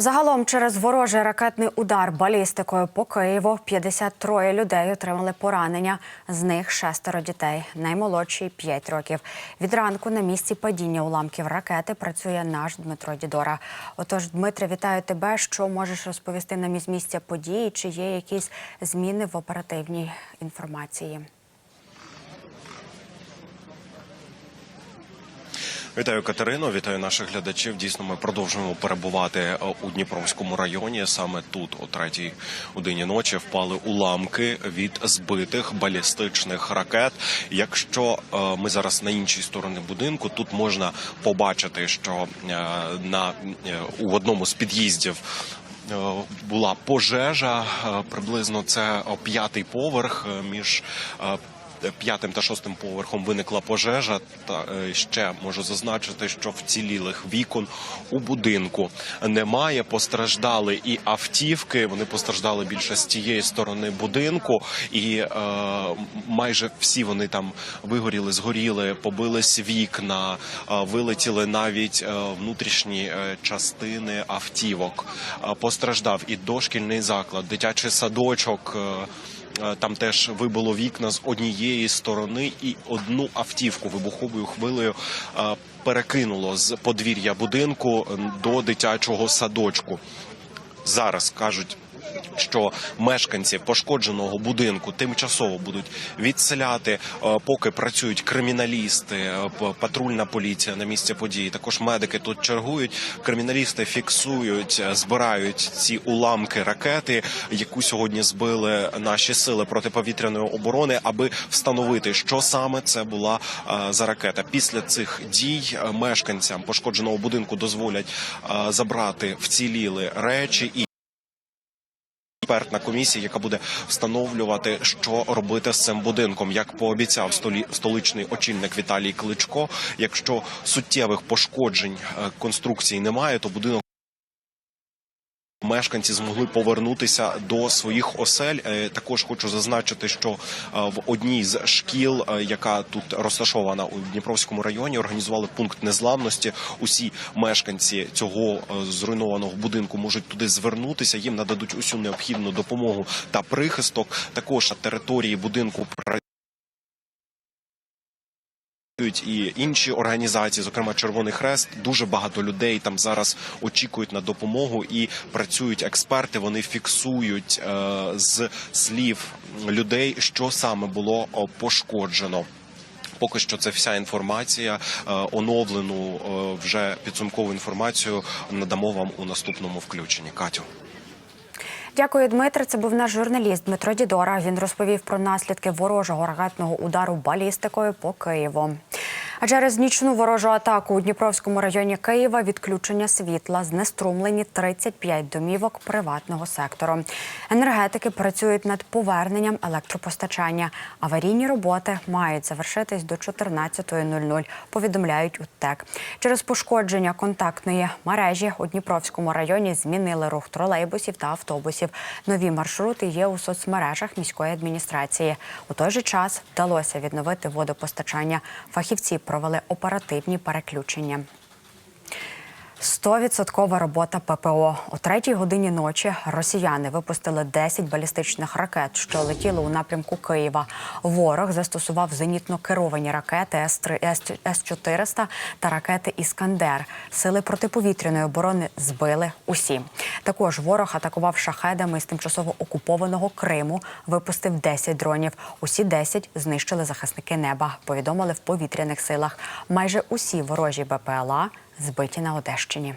Загалом через ворожий ракетний удар балістикою по Києву 53 людей отримали поранення. З них шестеро дітей, наймолодший 5 років. Від ранку на місці падіння уламків ракети працює наш Дмитро Дідора. Отож, Дмитре, вітаю тебе. Що можеш розповісти нам із місця події? Чи є якісь зміни в оперативній інформації? Вітаю Катерино, вітаю наших глядачів. Дійсно, ми продовжуємо перебувати е, у Дніпровському районі. Саме тут, о третій годині ночі, впали уламки від збитих балістичних ракет. Якщо е, ми зараз на іншій стороні будинку, тут можна побачити, що е, на у одному з під'їздів. Була пожежа приблизно це п'ятий поверх між п'ятим та шостим поверхом виникла пожежа. Та е, ще можу зазначити, що вцілілих вікон у будинку немає. Постраждали і автівки. Вони постраждали більше з тієї сторони будинку, і е, майже всі вони там вигоріли, згоріли, побились вікна, е, вилетіли навіть е, внутрішні е, частини автівок. Е, Постраждав і дошкільний заклад, дитячий садочок. е, Там теж вибило вікна з однієї сторони, і одну автівку вибуховою хвилею е, перекинуло з подвір'я будинку е, до дитячого садочку. Зараз кажуть. Що мешканці пошкодженого будинку тимчасово будуть відселяти, е, поки працюють криміналісти, е, патрульна поліція на місці події. Також медики тут чергують. Криміналісти фіксують, е, збирають ці уламки ракети, яку сьогодні збили наші сили протиповітряної оборони, аби встановити, що саме це була за ракета. Після цих дій мешканцям пошкодженого будинку дозволять забрати вціліли речі і експертна комісія, яка буде встановлювати, що робити з цим будинком, як пообіцяв столичний очільник Віталій Кличко. Якщо суттєвих пошкоджень е, конструкції немає, то будинок. Мешканці змогли повернутися до своїх осель. Е, Також хочу зазначити, що е, в одній з шкіл, е, яка тут розташована у Дніпровському районі, організували пункт незламності. Усі мешканці цього зруйнованого будинку можуть туди звернутися. Їм нададуть усю необхідну допомогу та прихисток. Також на території будинку і інші організації, зокрема Червоний Хрест. Дуже багато людей там зараз очікують на допомогу і працюють експерти. Вони фіксують е, з слів людей, що саме було пошкоджено. Поки що це вся інформація. Е, Оновлену е, вже підсумкову інформацію надамо вам у наступному включенні. Катю. Дякую, Дмитре. Це був наш журналіст Дмитро Дідора. Він розповів про наслідки ворожого ракетного удару балістикою по Києву. А через нічну ворожу атаку у Дніпровському районі Києва відключення світла знеструмлені 35 домівок приватного сектору. Енергетики працюють над поверненням електропостачання. Аварійні роботи мають завершитись до 14.00, повідомляють у ТЕК. Через пошкодження контактної мережі у Дніпровському районі змінили рух тролейбусів та автобусів. Нові маршрути є у соцмережах міської адміністрації. У той же час вдалося відновити водопостачання. Фахівці провели оперативні переключення. Стовідсоткова робота ППО. О третій годині ночі росіяни випустили 10 балістичних ракет, що летіли у напрямку Києва. Ворог застосував зенітно керовані ракети С-3, С-400 та ракети Іскандер. Сили протиповітряної оборони збили усі. Також ворог атакував шахедами з тимчасово окупованого Криму. Випустив 10 дронів. Усі 10 знищили захисники неба. Повідомили в повітряних силах. Майже усі ворожі БПЛА збиті на Одещині.